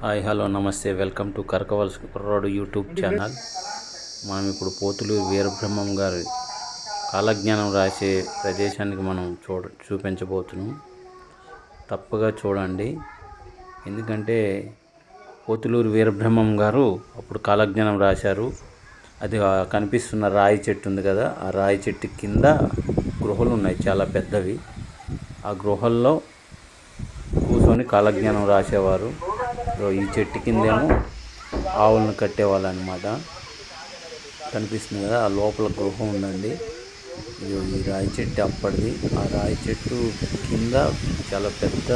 Hi hello నమస్తే. Welcome to Karakavalasa కుర్రాడు YouTube channel. మనం ఇప్పుడు పోతులూరు వీరబ్రహ్మం గారి కాలజ్ఞానం రాసే ప్రదేశానికి మనం చూడ చూపించబోతున్నాం. తప్పగా చూడండి. ఎందుకంటే పోతులూరు వీరబ్రహ్మం గారు అప్పుడు కాలజ్ఞానం రాశారు. అది కనిపిస్తున్న రాయి చెట్టు ఉంది కదా ఆ రాయి చెట్టు కింద గృహలు ఉన్నాయి చాలా పెద్దవి. ఆ గృహల్లో కూర్చొని కాలజ్ఞానం రాసేవారు. ఈ చెట్టు కిందేమో ఆవులను కట్టేవాళ్ళు అనమాట కనిపిస్తుంది కదా ఆ లోపల గృహం ఉందండి. ఈ రాయి చెట్టు అప్పటిది. ఆ రాయి చెట్టు కింద చాలా పెద్ద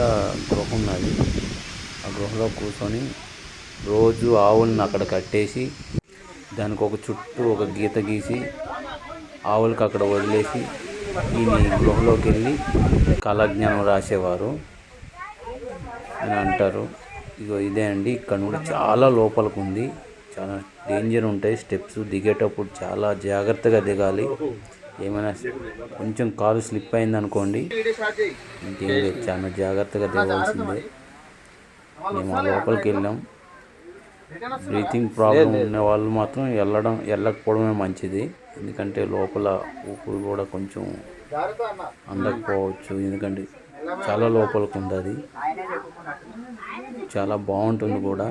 గృహ ఉన్నది ఆ గృహలో కూర్చొని రోజు ఆవులను అక్కడ కట్టేసి దానికి ఒక చుట్టూ ఒక గీత గీసి ఆవులకు అక్కడ వదిలేసి ఈయన గృహలోకి వెళ్ళి కళాజ్ఞానం రాసేవారు. అని అంటారు. ఇగో ఇదే అండి. ఇక్కడ నుండి చాలా లోపలికి ఉంది చాలా డేంజర్ ఉంటాయి. స్టెప్స్ దిగేటప్పుడు చాలా జాగ్రత్తగా దిగాలి. ఏమైనా కొంచెం కాలు స్లిప్ అయింది అనుకోండి ఇంకేం లేదు. చాలా జాగ్రత్తగా దిగవలసిందే. మేము ఆ లోపలికి వెళ్ళాం. బ్రీతింగ్ ప్రాబ్లం ఉన్న వాళ్ళు మాత్రం వెళ్ళడం వెళ్ళకపోవడమే మంచిది. ఎందుకంటే లోపల ఊపిరి కూడా కొంచెం అందకపోవచ్చు. ఎందుకంటే చాలా లోపలికి ఉంది అది. చాలా బాగుంటుంది కూడా.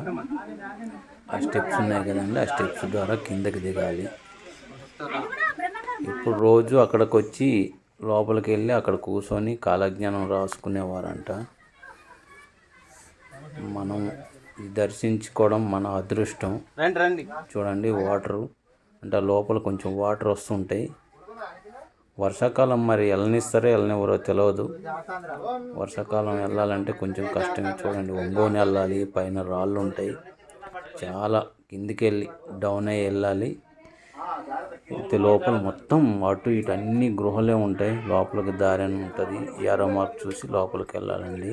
ఆ స్టెప్స్ ఉన్నాయి కదండి ఆ స్టెప్స్ ద్వారా కిందకి దిగాలి. ఇప్పుడు రోజు అక్కడికి వచ్చి లోపలికి వెళ్ళి అక్కడ కూర్చొని కాలజ్ఞానం రాసుకునేవారంట. మనం దర్శించుకోవడం మన అదృష్టం. చూడండి వాటరు. అంటే లోపల కొంచెం వాటర్ వస్తుంటాయి. వర్షాకాలం మరి ఎల్లనిస్తారో ఎల్లనివ్వరో తెలియదు వర్షాకాలం వెళ్ళాలంటే కొంచెం కష్టమే. చూడండి ఒంగోని వెళ్ళాలి పైన రాళ్ళు ఉంటాయి. చాలా కిందికి వెళ్ళి డౌన్ అయ్యి వెళ్ళాలి. అయితే లోపల మొత్తం అటు ఇటు అన్ని గృహలే ఉంటాయి. లోపలికి దారి అని ఉంటుంది. ఎరో మార్క్ చూసి లోపలికి వెళ్ళాలండి.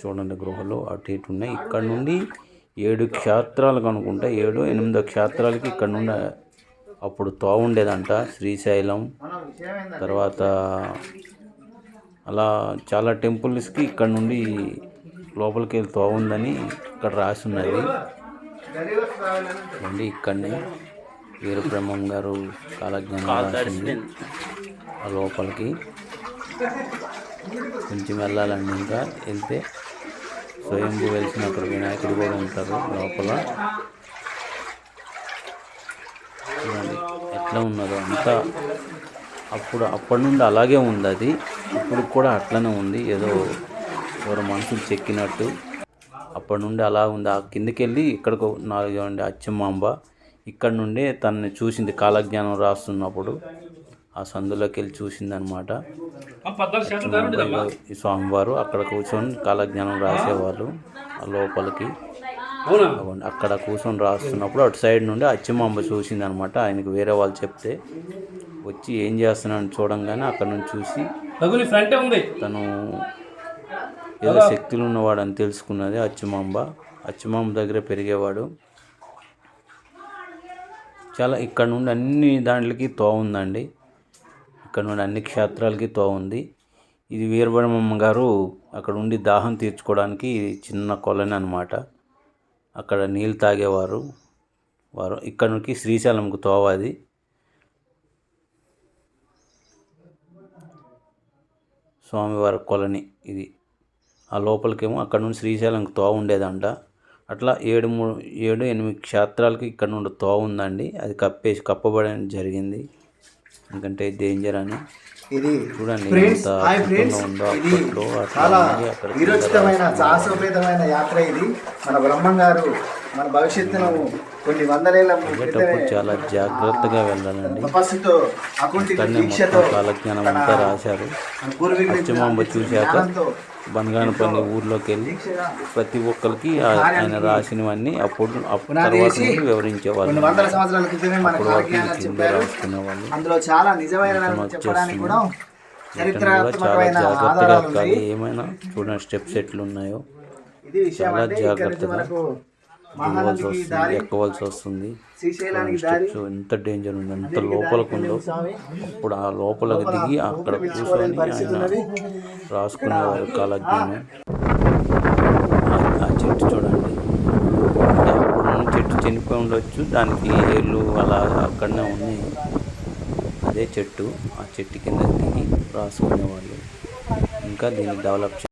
చూడండి గృహలు అటు ఇటు ఉన్నాయి. ఇక్కడ నుండి ఏడు క్షేత్రాలు కనుక్కుంటే ఏడు ఎనిమిదో క్షేత్రాలకి ఇక్కడ నుండి అప్పుడు తోవ ఉండేదంట శ్రీశైలం. తర్వాత అలా చాలా టెంపుల్స్కి ఇక్కడ నుండి లోపలికి వెళ్ళి తోవ ఉందని ఇక్కడ రాసి ఉన్నది. అండి ఇక్కడనే వీరబ్రహ్మం గారు కాలజ్ఞానం ఆ లోపలికి కొంచెం వెళ్ళాలండి ఇంకా. వెళ్తే స్వయంభూ వెలిసిన అక్కడ వినాయకుడు కూడా ఉంటారు లోపల. చూడండి ఎట్లా ఉన్నదో అంతా అప్పుడు అప్పటి నుండి అలాగే ఉంది అది. ఇప్పుడు కూడా అట్లనే ఉంది. ఏదో ఎవరో మనుషులు చెక్కినట్టు. అప్పటి నుండి అలా ఉంది. ఆ కిందకి వెళ్ళి ఇక్కడికి నాలుగు ఉండే అచ్చమాంబ ఇక్కడ నుండే తనని చూసింది కాలజ్ఞానం రాస్తున్నప్పుడు. ఆ సందులోకి వెళ్ళి చూసింది అనమాట ఈ స్వామివారు అక్కడ కూర్చొని కాలజ్ఞానం రాసేవాళ్ళు ఆ లోపలికి. అక్కడ కూర్చొని రాస్తున్నప్పుడు అటు సైడ్ నుండి అచ్చమాంబ చూసింది అనమాట ఆయనకు వేరే వాళ్ళు చెప్తే వచ్చి ఏం చేస్తున్నాను చూడంగానే అక్కడ నుంచి చూసి తను ఏదో శక్తులు ఉన్నవాడు అని తెలుసుకున్నది అచ్చమాంబ. అచ్చమాంబ దగ్గర పెరిగేవాడు. చాలా ఇక్కడ నుండి అన్ని దాంట్లకి తో ఉందండి. ఇక్కడ నుండి అన్ని క్షేత్రాలకి తో ఉంది. ఇది వీరబ్రహ్మమ్మ గారు అక్కడ ఉండి దాహం తీర్చుకోవడానికి చిన్న కొలని అనమాట అక్కడ నీళ్ళు తాగేవారు. వారు ఇక్కడ నుంచి శ్రీశైలంకు తోవ అది. స్వామివారి కొలని ఇది. ఆ లోపలికేమో అక్కడ నుండి శ్రీశైలంకి తోవ ఉండేదంట. అట్లా ఏడు మూడు ఏడు ఎనిమిది క్షేత్రాలకి ఇక్కడ నుండి తోవ ఉందండి. అది కప్పేసి కప్పబడడం జరిగింది. ఎందుకంటే డేంజర్ అని ఇది చూడండి ఎంత అద్భుతంగా ఉందో అప్పట్లో చాలా వీరోచితమైన. సాహసోపేతమైన యాత్ర ఇది. మన బ్రహ్మం గారు మన భవిష్యత్తును కొన్ని వెళ్ళేటప్పుడు చాలా జాగ్రత్తగా వెళ్ళాలండి. మొత్తం కాలజ్ఞానం అంతా రాశారు. పూర్వీకులు చూశాక జ్ఞానంతో బనగానపల్లి ఊర్లోకి వెళ్ళి ప్రతి ఒక్కరికి ఆయన రాసినవన్నీ అప్పుడు అప్పుడు తర్వాత వివరించేవాళ్ళు. కొన్ని వందల సంవత్సరాల క్రితమే మన కింద చెప్పారు. అందులో చాలా నిజమైన చెప్పడానికి. కూడా చరిత్రాత్మకమైన జాగ్రత్తగా ఆధారాలు ఏమైనా చూడండి స్టెప్స్ ఎట్లు ఉన్నాయో ఇది విషయం చాలా అంటే ఇక్కడ నుంచి జాగ్రత్తగా మనకు దిగవలసి వస్తుంది ఎక్కవలసి వస్తుంది. స్టెప్స్ ఎంత డేంజర్ ఉంది. ఎంత లోపలికి ఉందో. ఇప్పుడు ఆ లోపలికి దిగి అక్కడ కూర్చొని ఆయన రాసుకునేవారు కాలజ్ఞానం. ఆ- ఆ చెట్టు చనిపోయి ఉండొచ్చు. దానికి ఏళ్ళు అలా అక్కడనే ఉన్నాయి. అదే చెట్టు ఆ చెట్టు కింద దిగి రాసుకునే వాళ్ళు ఇంకా దీన్ని డెవలప్ చే